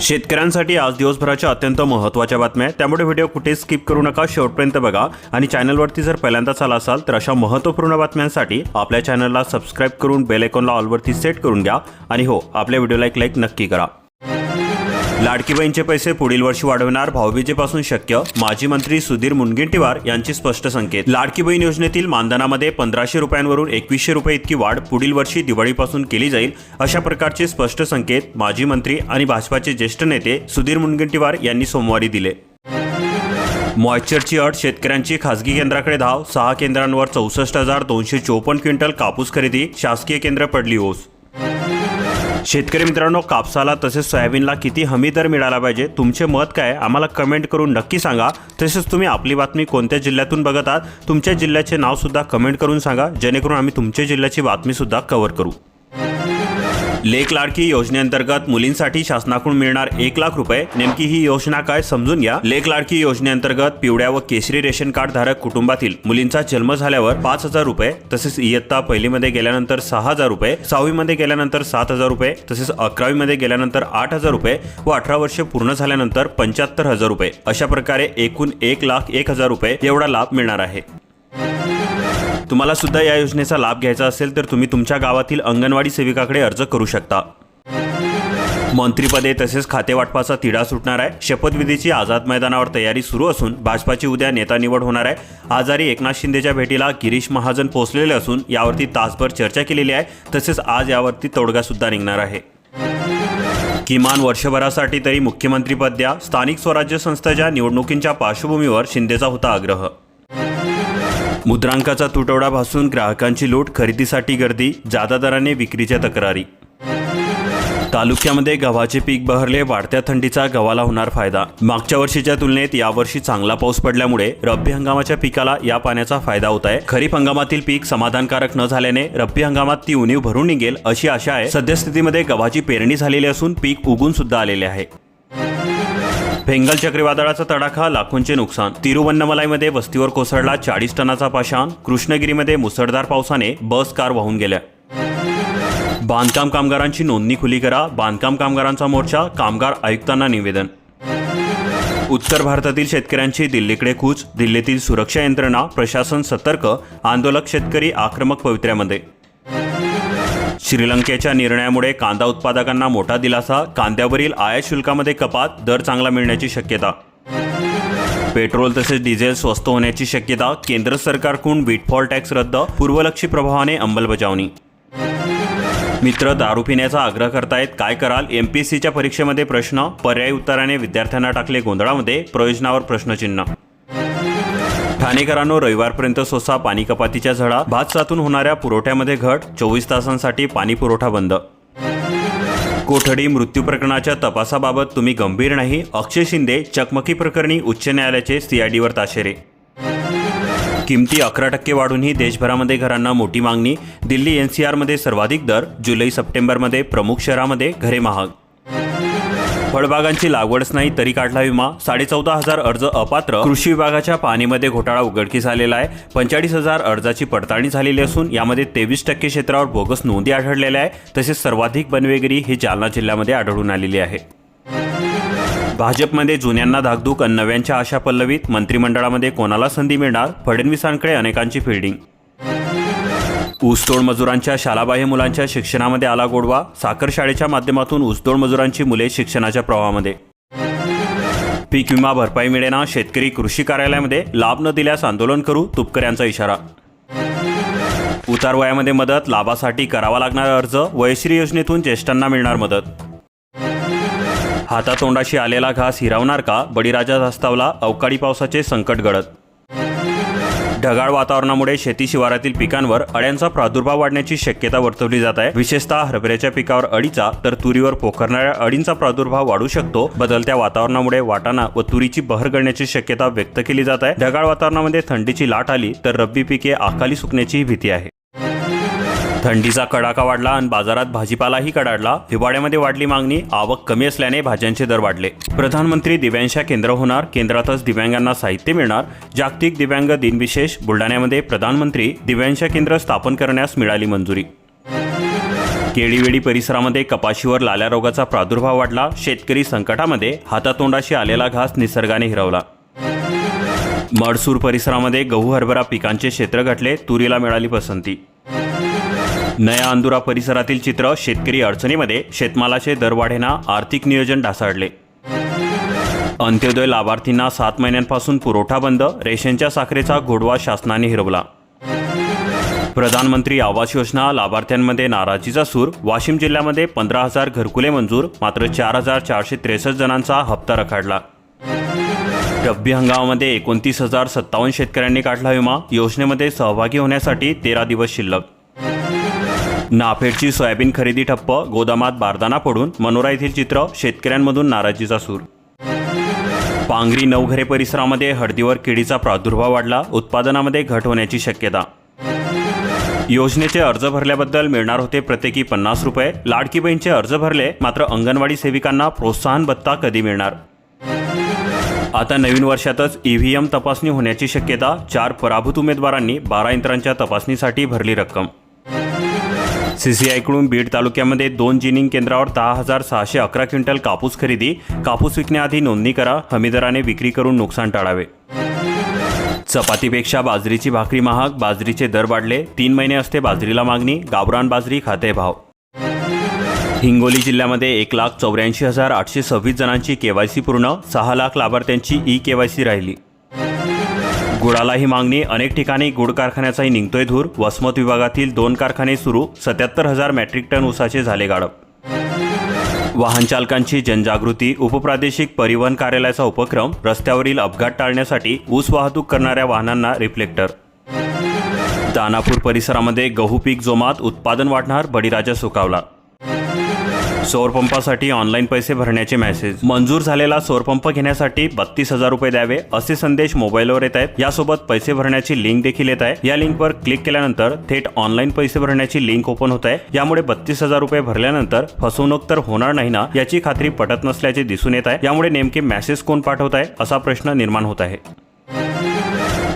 शेतकऱ्यांसाठी आज दिवसभराच्या अत्यंत महत्त्वाच्या बातम्या आहेत. त्यामुळे व्हिडिओ कुठे स्किप करू नका शेवटपर्यंत बघा. आणि चॅनलवरती जर पहिल्यांदाच आला असाल तर अशा महत्त्वपूर्ण बातम्यांसाठी आपल्या चॅनलला सबस्क्राईब करून बेल आयकॉनला ऑलवरती सेट करून घ्या. आणि हो आपल्या व्हिडिओला एक लाईक नक्की करा. लाडकी बहीणचे पैसे पुढील वर्षी वाढवणार भाऊबीजेपासून शक्य माजी मंत्री सुधीर मुनगंटीवार यांचे स्पष्ट संकेत. लाडकी बहीण योजनेतील मानधनामध्ये पंधराशे रुपयांवरून एकवीसशे रुपये इतकी वाढ पुढील वर्षी दिवाळीपासून केली जाईल अशा प्रकारचे स्पष्ट संकेत माजी मंत्री आणि भाजपाचे ज्येष्ठ नेते सुधीर मुनगंटीवार यांनी सोमवारी दिले. मॉइश्चरची अट शेतकऱ्यांची खासगी केंद्राकडे धाव सहा केंद्रांवर चौसष्ट हजार दोनशे चोपन्न क्विंटल कापूस खरेदी शासकीय केंद्र पडली ओस शेतकरी मित्रांनो कापसाला तसेच सोयाबीनला किती हमी दर मिळाला पाहिजे तुमचे मत काय आम्हाला कमेंट करून नक्की सांगा. तसेच तुम्ही आपली बातमी कोणत्या जिल्ह्यातून बघत आहात तुमच्या जिल्ह्याचे नाव सुद्धा कमेंट करून सांगा जेणेकरून आम्ही तुमच्या जिल्ह्याची बातमी सुद्धा कव्हर करू. लेख लाडकी योजनेअंतर्गत मुलींसाठी शासनाकडून मिळणार एक लाख रुपये. नेमकी ही योजना काय समजून घ्या. लेख लाडकी योजनेअंतर्गत पिवळ्या व केसरी रेशन कार्ड धारक कुटुंबातील मुलींचा जन्म झाल्यावर पाच हजार रुपये तसेच इयत्ता पहिलीमध्ये गेल्यानंतर सहा हजार रुपये सहावीमध्ये गेल्यानंतर सात हजार रुपये तसेच अकरावीमध्ये गेल्यानंतर आठ हजार रुपये व अठरा वर्ष पूर्ण झाल्यानंतर पंच्याहत्तर हजार रुपये. अशा प्रकारे एकूण एक लाख एक हजार रुपये एवढा लाभ मिळणार आहे. तुम्हाला सुद्धा या योजनेचा लाभ घ्यायचा असेल तर तुम्ही तुमच्या गावातील अंगणवाडी सेविकाकडे अर्ज करू शकता. मंत्रीपदे तसेच खातेवाटपाचा तिढा सुटणार आहे. शपथविधीची आझाद मैदानावर तयारी सुरू असून भाजपाची उद्या नेता निवड होणार आहे. आजारी एकनाथ शिंदेच्या भेटीला गिरीश महाजन पोहोचलेले असून यावरती तासभर चर्चा केलेली आहे. तसेच आज यावरती तोडगा सुद्धा निघणार आहे. किमान वर्षभरासाठी तरी मुख्यमंत्रीपद द्या. स्थानिक स्वराज्य संस्थेच्या निवडणुकींच्या पार्श्वभूमीवर शिंदेचा होता आग्रह. मुद्रांकाचा तुटवडा भासून ग्राहकांची लोट खरेदीसाठी गर्दी जादा दराने विक्रीच्या तक्रारी. तालुक्यामध्ये गव्हाचे पीक बहरले वाढत्या थंडीचा गव्हाला होणार फायदा. मागच्या वर्षीच्या तुलनेत यावर्षी चांगला पाऊस पडल्यामुळे रब्बी हंगामाच्या पिकाला या पाण्याचा फायदा होत आहे. खरीप हंगामातील पीक समाधानकारक न झाल्याने रब्बी हंगामात ती उणीव भरून निघेल अशी आशा आहे. सद्यस्थितीमध्ये गव्हाची पेरणी झालेली असून पीक उगून सुद्धा आलेले आहे. बेंगल चक्रीवादळाचा तडाखा लाखोंचे नुकसान. तिरुवन्नमलाईमध्ये वस्तीवर कोसळला चाळीस टनाचा पाषाण. कृष्णगिरीमध्ये मुसळधार पावसाने बस कार वाहून गेल्या. बांधकाम कामगारांची नोंदणी खुली करा. बांधकाम कामगारांचा मोर्चा कामगार आयुक्तांना निवेदन. उत्तर भारतातील शेतकऱ्यांची दिल्लीकडे कूच. दिल्लीतील सुरक्षा यंत्रणा प्रशासन सतर्क. आंदोलक शेतकरी आक्रमक पवित्र्यामध्ये. श्रीलंकेच्या निर्णयामुळे कांदा उत्पादकांना मोठा दिलासा कांद्यावरील आयात शुल्कामध्ये कपात दर चांगला मिळण्याची शक्यता. पेट्रोल तसेच डिझेल स्वस्त होण्याची शक्यता केंद्र सरकारकडून विटफॉल टॅक्स रद्द पूर्वलक्षी प्रभावाने अंमलबजावणी. मित्र दारू पिण्याचा आग्रह करतायत काय कराल? एम पी एस सीच्या परीक्षेमध्ये प्रश्न पर्यायी उत्तराने विद्यार्थ्यांना टाकले गोंधळामध्ये प्रयोजनावर प्रश्नचिन्ह. ठाणेकरांनो रविवारपर्यंत सोसा पाणी कपातीच्या झळा भात सातून होणाऱ्या पुरवठ्यामध्ये घट चोवीस तासांसाठी पाणी पुरवठा बंद. कोठडी मृत्यू प्रकरणाच्या तपासाबाबत तुम्ही गंभीर नाही अक्षय शिंदे चकमकी प्रकरणी उच्च न्यायालयाचे सीआयडीवर ताशेरे. किमती अकरा टक्के वाढूनही देशभरामध्ये घरांना मोठी मागणी दिल्ली एनसीआरमध्ये सर्वाधिक दर जुलै सप्टेंबरमध्ये प्रमुख शहरामध्ये घरे महाग. फळबागांची लागवडच नाही तरी काढला विमा. साडेचौदा हजार अर्ज अपात्र. कृषी विभागाच्या पाहणीमध्ये घोटाळा उघडकीस आलेला आहे. पंचेचाळीस हजार अर्जाची पडताळणी झालेली असून यामध्ये तेवीस टक्के क्षेत्रावर बोगस नोंदी आढळलेल्या आहे तसेच सर्वाधिक बनवेगिरी ही जालना जिल्ह्यामध्ये आढळून आलेली आहे. भाजपमध्ये जुन्यांना धाकधूक आणि नव्यांच्या आशा पल्लवीत. मंत्रिमंडळामध्ये कोणाला संधी मिळणार? फडणवीसांकडे अनेकांची फिल्डिंग ऊसतोड मजुरांच्या शालाबाह्य मुलांच्या शिक्षणामध्ये आला गोडवा साखर शाळेच्या माध्यमातून ऊसतोड मजुरांची मुले शिक्षणाच्या प्रवाहामध्ये. पीक विमा भरपाई मिळेना शेतकरी कृषी कार्यालयामध्ये लाभ न दिल्यास आंदोलन करू तुपकऱ्यांचा इशारा. उतार वयामध्ये मदत लाभासाठी करावा लागणारा अर्ज वयश्री योजनेतून ज्येष्ठांना मिळणार मदत. हातातोंडाशी आलेला घास हिरावणार का बळीराजा धास्तावला अवकाळी पावसाचे संकट गडत ढगाळ वातावरणामुळे शेती शिवारातील पिकांवर अळ्यांचा प्रादुर्भाव वाढण्याची शक्यता वर्तवली जात आहे. विशेषतः हरभऱ्याच्या पिकावर अळीचा तर तुरीवर पोखरणाऱ्या अळींचा प्रादुर्भाव वाढू शकतो. बदलत्या वातावरणामुळे वाटाणा व तुरीची बहर गळण्याची शक्यता व्यक्त केली जात आहे. ढगाळ वातावरणामध्ये थंडीची लाट आली तर रब्बी पिके आखाली सुकण्याची भीती आहे. थंडीचा कडाका वाढला आणि बाजारात भाजीपालाही कडाडला. हिवाळ्यामध्ये वाढली मागणी आवक कमी असल्याने भाज्यांचे दर वाढले. प्रधानमंत्री दिव्यांशा केंद्र होणार केंद्रातच दिव्यांगांना साहित्य मिळणार. जागतिक दिव्यांग दिनविशेष बुलढाण्यामध्ये प्रधानमंत्री दिव्यांशा केंद्र स्थापन करण्यास मिळाली मंजुरी. केळीवेडी परिसरामध्ये कपाशीवर लाल्या रोगाचा प्रादुर्भाव वाढला. शेतकरी संकटामध्ये हातातोंडाशी आलेला घास निसर्गाने हिरवला. मडसूर परिसरामध्ये गहू हरभरा पिकांचे क्षेत्र घटले. तुरीला मिळाली पसंती. नया अंदुरा परिसरातील चित्र शेतकरी अडचणीमध्ये शेतमालाचे दर वाढेना आर्थिक नियोजन ढासाळले. अंत्योदय लाभार्थींना सात महिन्यांपासून पुरवठा बंद रेशनच्या साखरेचा घोडवा शासनाने हिरवला. प्रधानमंत्री आवास योजना लाभार्थ्यांमध्ये नाराजीचा सूर वाशिम जिल्ह्यामध्ये पंधरा हजार घरकुले मंजूर मात्र चार हजार चारशे त्रेसष्ट जणांचा हप्ता रखाडला. रब्बी हंगामामध्ये एकोणतीस हजार सत्तावन्न शेतकऱ्यांनी काढला विमा योजनेमध्ये सहभागी होण्यासाठी तेरा दिवस शिल्लक. नाफेडची सोयाबीन खरेदी ठप्प गोदामात बारदाना पडून मनोरा येथील चित्र शेतकऱ्यांमधून नाराजीचा सूर. पांगरी नवघरे परिसरामध्ये हळदीवर किडीचा प्रादुर्भाव वाढला उत्पादनामध्ये घट होण्याची शक्यता. योजनेचे अर्ज भरल्याबद्दल मिळणार होते प्रत्येकी पन्नास रुपये. लाडकी बहीणचे अर्ज भरले मात्र अंगणवाडी सेविकांना प्रोत्साहन भत्ता कधी मिळणार? आता नवीन वर्षातच ईव्हीएम तपासणी होण्याची शक्यता. चार पराभूत उमेदवारांनी बारा यंत्रांच्या तपासणीसाठी भरली रक्कम. सीसीआयकडून बीड तालुक्यामध्ये दोन जिनिंग केंद्रावर दहा हजार सहाशे अकरा क्विंटल कापूस खरेदी. कापूस विकण्याआधी नोंदणी करा. हमीदराने विक्री करून नुकसान टाळावे. चपातीपेक्षा बाजरीची भाकरी महाग. बाजरीचे दर वाढले. तीन महिने असते बाजरीला मागणी. गावरान बाजरी खाते भाव. हिंगोली जिल्ह्यामध्ये एक लाख चौऱ्याऐंशी हजार आठशे सव्वीस जणांची केवायसी पूर्ण. सहा लाख लाभार्थ्यांची ई केवायसी राहिली. गुळालाही मागणी. अनेक ठिकाणी गुड कारखान्याचाही निघतोय धूर. वसमत विभागातील दोन कारखाने सुरू. सत्याहत्तर हजार मेट्रिक टन ऊसाचे झाले गाडप वाहन चालकांची जनजागृती उपप्रादेशिक परिवहन कार्यालयाचा उपक्रम रस्त्यावरील अपघात टाळण्यासाठी ऊस वाहतूक करणाऱ्या वाहनांना रिफ्लेक्टर. दानापूर परिसरामध्ये गहू पीक जोमात उत्पादन वाढणार बळीराजा सुकावला. सौरपंपासाठी ऑनलाईन पैसे भरण्याचे मेसेज. मंजूर झालेला सौरपंप घेण्यासाठी बत्तीस हजार रुपये द्यावे असे संदेश मोबाईलवर येत आहेत. यासोबत पैसे भरण्याची लिंक देखील येत आहे. या लिंकवर क्लिक केल्यानंतर थेट ऑनलाईन पैसे भरण्याची लिंक ओपन होत आहे. यामुळे बत्तीस हजार रुपये भरल्यानंतर फसवणूक तर होणार नाही ना याची खात्री पटत नसल्याचे दिसून येत आहे. यामुळे नेमके मेसेज कोण पाठवत आहे असा प्रश्न निर्माण होत आहे.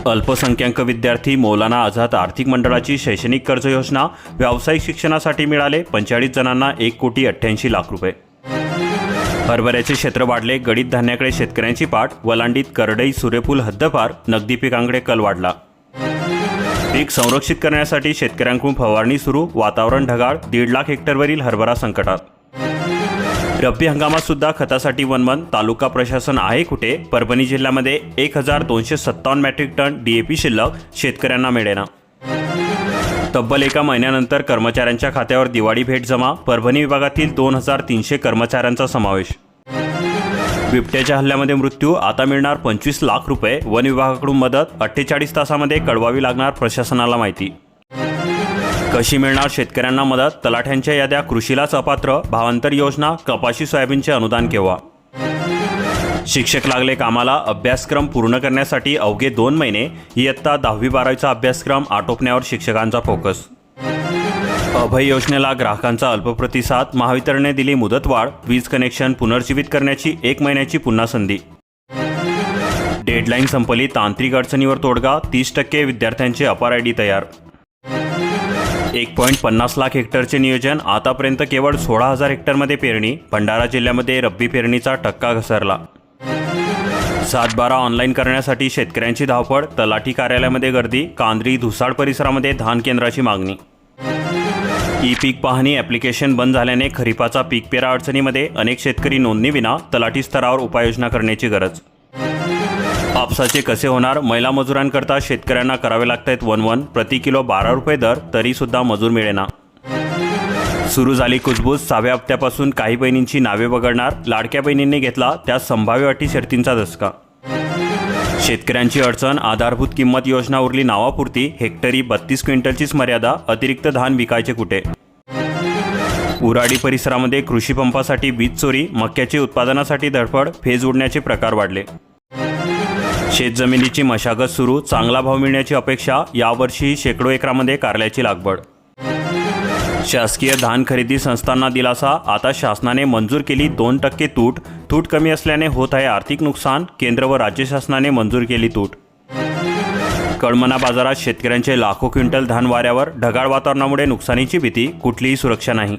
अल्पसंख्याक विद्यार्थी मौलाना आझाद आर्थिक मंडळाची शैक्षणिक कर्ज योजना व्यावसायिक शिक्षणासाठी मिळाले. पंचेचाळीस जणांना एक कोटी अठ्ठ्याऐंशी लाख रुपये. हरभऱ्याचे क्षेत्र वाढले. गडीत धान्याकडे शेतकऱ्यांची पाठ. वलांडीत करडई सूर्यफूल हद्दपार नगदी पिकांकडे कल वाढला. पीक संरक्षित करण्यासाठी शेतकऱ्यांकडून फवारणी सुरू. वातावरण ढगाळ. दीड लाख हेक्टरवरील हरभरा संकटात. रब्बी हंगामात सुद्धा खतासाठी वनवन तालुका प्रशासन आहे कुठे? परभणी जिल्ह्यामध्ये एक हजार दोनशे सत्तावन्न मेट्रिक टन डीएपी शिल्लक शेतकऱ्यांना मिळेना. तब्बल एका महिन्यानंतर कर्मचाऱ्यांच्या खात्यावर दिवाळी भेट जमा परभणी विभागातील दोन हजार तीनशे कर्मचाऱ्यांचा समावेश. बिबट्याच्या हल्ल्यामध्ये मृत्यू आता मिळणार पंचवीस लाख रुपये. वन विभागाकडून मदत अठ्ठेचाळीस तासामध्ये कळवावी लागणार प्रशासनाला माहिती. कशी मिळणार शेतकऱ्यांना मदत? तलाठ्यांच्या याद्या कृषीलाच अपात्र? भावांतर योजना कपाशी सोयाबीनचे अनुदान केव्हा? शिक्षक लागले कामाला अभ्यासक्रम पूर्ण करण्यासाठी अवघे दोन महिने इयत्ता दहावी बारावीचा अभ्यासक्रम आटोपण्यावर शिक्षकांचा फोकस. अभय योजनेला ग्राहकांचा अल्पप्रतिसाद महावितरणने दिली मुदतवाढ वीज कनेक्शन पुनर्जीवित करण्याची एक महिन्याची पुन्हा संधी. डेडलाईन संपली तांत्रिक अडचणीवर तोडगा तीस टक्के विद्यार्थ्यांचे अपार आय डी तयार एक पॉईंट पन्नास लाख हेक्टरचे नियोजन आतापर्यंत केवळ सोळा हजार हेक्टरमध्ये पेरणी भंडारा जिल्ह्यामध्ये रब्बी पेरणीचा टक्का घसरला. सातबारा ऑनलाईन करण्यासाठी शेतकऱ्यांची धावपळ तलाठी कार्यालयामध्ये गर्दी कांद्री धुसाळ परिसरामध्ये धान केंद्राची मागणी. ई पीक पाहणी ॲप्लिकेशन बंद झाल्याने खरीपाचा पीक पेरा अडचणीमध्ये अनेक शेतकरी नोंदणीविना तलाठी स्तरावर उपाययोजना करण्याची गरज. कापसाचे कसे होणार? महिला मजुरांकरता शेतकऱ्यांना करावे लागत आहेत वन वन प्रति किलो बारा रुपये दर तरी सुद्धा मजूर मिळेना. सुरू झाली कुजबूज. सहाव्या हप्त्यापासून काही बहिणींची नावे वगळणार. लाडक्या बहिणींनी घेतला त्या संभाव्य अटी शर्तींचा धसका. शेतकऱ्यांची अडचण. आधारभूत किंमत योजना उरली नावापुरती. हेक्टरी बत्तीस क्विंटलचीच मर्यादा. अतिरिक्त धान विकायचे कुठे? उराडी परिसरामध्ये कृषी पंपासाठी वीज चोरी. मक्याचे उत्पादनासाठी धडपड. फेज उडण्याचे प्रकार वाढले. शेतजमिनीची मशागत सुरू चांगला भाव मिळण्याची अपेक्षा यावर्षी शेकडो एकरामध्ये कारल्याची लागवड. शासकीय धान खरेदी संस्थांना दिलासा आता शासनाने मंजूर केली दोन टक्के तूट तूट कमी असल्याने होत आहे आर्थिक नुकसान केंद्र व राज्य शासनाने मंजूर केली तूट. कळमना बाजारात शेतकऱ्यांचे लाखो क्विंटल धान वाऱ्यावर ढगाळ वातावरणामुळे नुकसानीची भीती कुठलीही सुरक्षा नाही.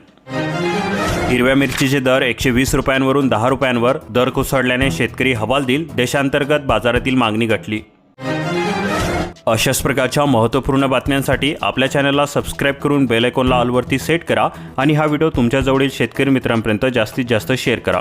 हिरव्या मिरचीचे दर एकशे वीस रुपयांवरून दहा रुपयांवर दर कोसळल्याने शेतकरी हवालदिल देशांतर्गत बाजारातील मागणी घटली. अशाच प्रकारच्या महत्त्वपूर्ण बातम्यांसाठी आपल्या चॅनलला सबस्क्राईब करून बेल आयकॉनला ऑलवरती सेट करा आणि हा व्हिडिओ तुमच्याजवळील शेतकरी मित्रांपर्यंत जास्तीत जास्त शेअर करा.